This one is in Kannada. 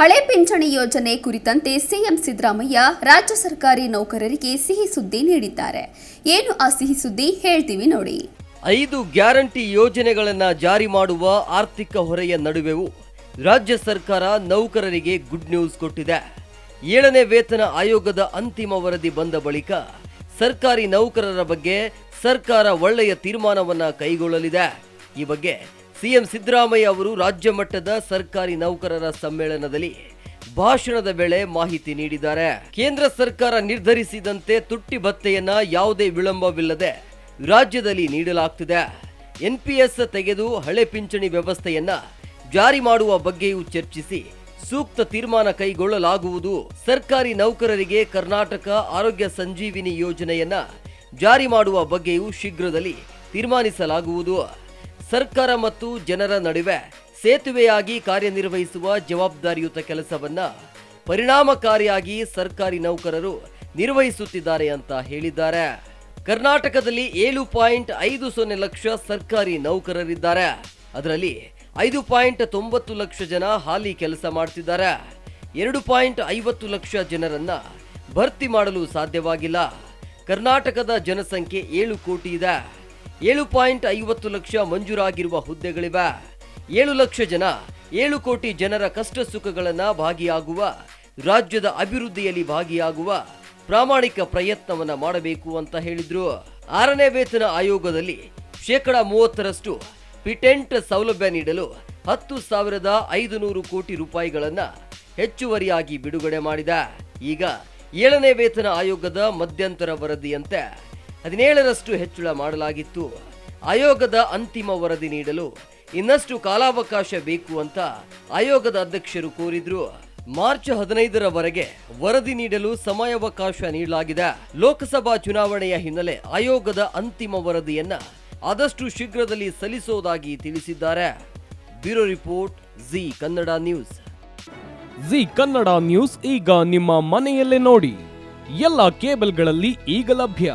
ಹಳೆ ಪಿಂಚಣಿ ಯೋಜನೆ ಕುರಿತಂತೆ ಸಿಎಂ ಸಿದ್ದರಾಮಯ್ಯ ರಾಜ್ಯ ಸರ್ಕಾರಿ ನೌಕರರಿಗೆ ಸಿಹಿ ಸುದ್ದಿ ನೀಡಿದ್ದಾರೆ. ಏನು ಆ ಸಿಹಿ ಸುದ್ದಿ ಹೇಳ್ತೀವಿ ನೋಡಿ. ಐದು ಗ್ಯಾರಂಟಿ ಯೋಜನೆಗಳನ್ನು ಜಾರಿ ಮಾಡುವ ಆರ್ಥಿಕ ಹೊರೆಯ ನಡುವೆಯೂ ರಾಜ್ಯ ಸರ್ಕಾರ ನೌಕರರಿಗೆ ಗುಡ್ ನ್ಯೂಸ್ ಕೊಟ್ಟಿದೆ. ಏಳನೇ ವೇತನ ಆಯೋಗದ ಅಂತಿಮ ವರದಿ ಬಂದ ಬಳಿಕ ಸರ್ಕಾರಿ ನೌಕರರ ಬಗ್ಗೆ ಸರ್ಕಾರ ಒಳ್ಳೆಯ ತೀರ್ಮಾನವನ್ನು ಕೈಗೊಳ್ಳಲಿದೆ. ಈ ಬಗ್ಗೆ ಸಿಎಂ ಸಿದ್ದರಾಮಯ್ಯ ಅವರು ರಾಜ್ಯ ಮಟ್ಟದ ಸರ್ಕಾರಿ ನೌಕರರ ಸಮ್ಮೇಳನದಲ್ಲಿ ಭಾಷಣದ ವೇಳೆ ಮಾಹಿತಿ ನೀಡಿದ್ದಾರೆ. ಕೇಂದ್ರ ಸರ್ಕಾರ ನಿರ್ಧರಿಸಿದಂತೆ ತುಟ್ಟಿ ಭತ್ತೆಯನ್ನ ಯಾವುದೇ ವಿಳಂಬವಿಲ್ಲದೆ ರಾಜ್ಯದಲ್ಲಿ ನೀಡಲಾಗ್ತಿದೆ. ಎನ್ಪಿಎಸ್ ತೆಗೆದು ಹಳೆ ಪಿಂಚಣಿ ವ್ಯವಸ್ಥೆಯನ್ನ ಜಾರಿ ಮಾಡುವ ಬಗ್ಗೆಯೂ ಚರ್ಚಿಸಿ ಸೂಕ್ತ ತೀರ್ಮಾನ ಕೈಗೊಳ್ಳಲಾಗುವುದು. ಸರ್ಕಾರಿ ನೌಕರರಿಗೆ ಕರ್ನಾಟಕ ಆರೋಗ್ಯ ಸಂಜೀವಿನಿ ಯೋಜನೆಯನ್ನ ಜಾರಿ ಮಾಡುವ ಬಗ್ಗೆಯೂ ಶೀಘ್ರದಲ್ಲಿ ತೀರ್ಮಾನಿಸಲಾಗುವುದು. ಸರ್ಕಾರ ಮತ್ತು ಜನರ ನಡುವೆ ಸೇತುವೆಯಾಗಿ ಕಾರ್ಯನಿರ್ವಹಿಸುವ ಜವಾಬ್ದಾರಿಯುತ ಕೆಲಸವನ್ನ ಪರಿಣಾಮಕಾರಿಯಾಗಿ ಸರ್ಕಾರಿ ನೌಕರರು ನಿರ್ವಹಿಸುತ್ತಿದ್ದಾರೆ ಅಂತ ಹೇಳಿದ್ದಾರೆ. ಕರ್ನಾಟಕದಲ್ಲಿ ಏಳು ಪಾಯಿಂಟ್ ಐದು ಸೊನ್ನೆ ಲಕ್ಷ ಸರ್ಕಾರಿ ನೌಕರರಿದ್ದಾರೆ. ಅದರಲ್ಲಿ ಐದು ಪಾಯಿಂಟ್ ತೊಂಬತ್ತು ಲಕ್ಷ ಜನ ಹಾಲಿ ಕೆಲಸ ಮಾಡ್ತಿದ್ದಾರೆ. ಎರಡು ಪಾಯಿಂಟ್ ಐವತ್ತು ಲಕ್ಷ ಜನರನ್ನ ಭರ್ತಿ ಮಾಡಲು ಸಾಧ್ಯವಾಗಿಲ್ಲ. ಕರ್ನಾಟಕದ ಜನಸಂಖ್ಯೆ ಏಳು ಕೋಟಿ ಇದೆ. ಏಳು ಪಾಯಿಂಟ್ ಐವತ್ತು ಲಕ್ಷ ಮಂಜೂರಾಗಿರುವ ಹುದ್ದೆಗಳಿವೆ. ಏಳು ಲಕ್ಷ ಜನ, ಏಳು ಕೋಟಿ ಜನರ ಕಷ್ಟ ಸುಖಗಳನ್ನು ಭಾಗಿಯಾಗುವ, ರಾಜ್ಯದ ಅಭಿವೃದ್ಧಿಯಲ್ಲಿ ಭಾಗಿಯಾಗುವ ಪ್ರಾಮಾಣಿಕ ಪ್ರಯತ್ನವನ್ನ ಮಾಡಬೇಕು ಅಂತ ಹೇಳಿದ್ರು. ಆರನೇ ವೇತನ ಆಯೋಗದಲ್ಲಿ ಶೇಕಡ ಮೂವತ್ತರಷ್ಟು ಪಿಟೆಂಟ್ ಸೌಲಭ್ಯ ನೀಡಲು ಹತ್ತು ಸಾವಿರದ ಐದು ನೂರು ಕೋಟಿ ರೂಪಾಯಿಗಳನ್ನ ಹೆಚ್ಚುವರಿಯಾಗಿ ಬಿಡುಗಡೆ ಮಾಡಿದೆ. ಈಗ ಏಳನೇ ವೇತನ ಆಯೋಗದ ಮಧ್ಯಂತರ ವರದಿಯಂತೆ ಹದಿನೇಳರಷ್ಟು ಹೆಚ್ಚಳ ಮಾಡಲಾಗಿತ್ತು. ಆಯೋಗದ ಅಂತಿಮ ವರದಿ ನೀಡಲು ಇನ್ನಷ್ಟು ಕಾಲಾವಕಾಶ ಬೇಕು ಅಂತ ಆಯೋಗದ ಅಧ್ಯಕ್ಷರು ಕೋರಿದ್ರು. ಮಾರ್ಚ್ ಹದಿನೈದರವರೆಗೆ ವರದಿ ನೀಡಲು ಸಮಯಾವಕಾಶ ನೀಡಲಾಗಿದೆ. ಲೋಕಸಭಾ ಚುನಾವಣೆಯ ಹಿನ್ನೆಲೆ ಆಯೋಗದ ಅಂತಿಮ ವರದಿಯನ್ನ ಆದಷ್ಟು ಶೀಘ್ರದಲ್ಲಿ ಸಲ್ಲಿಸೋದಾಗಿ ತಿಳಿಸಿದ್ದಾರೆ. Bureau report, Zee Kannada news. Zee Kannada news ಈಗ ನಿಮ್ಮ ಮನೆಯಲ್ಲೇ ನೋಡಿ. ಎಲ್ಲ ಕೇಬಲ್ಗಳಲ್ಲಿ ಈಗ ಲಭ್ಯ.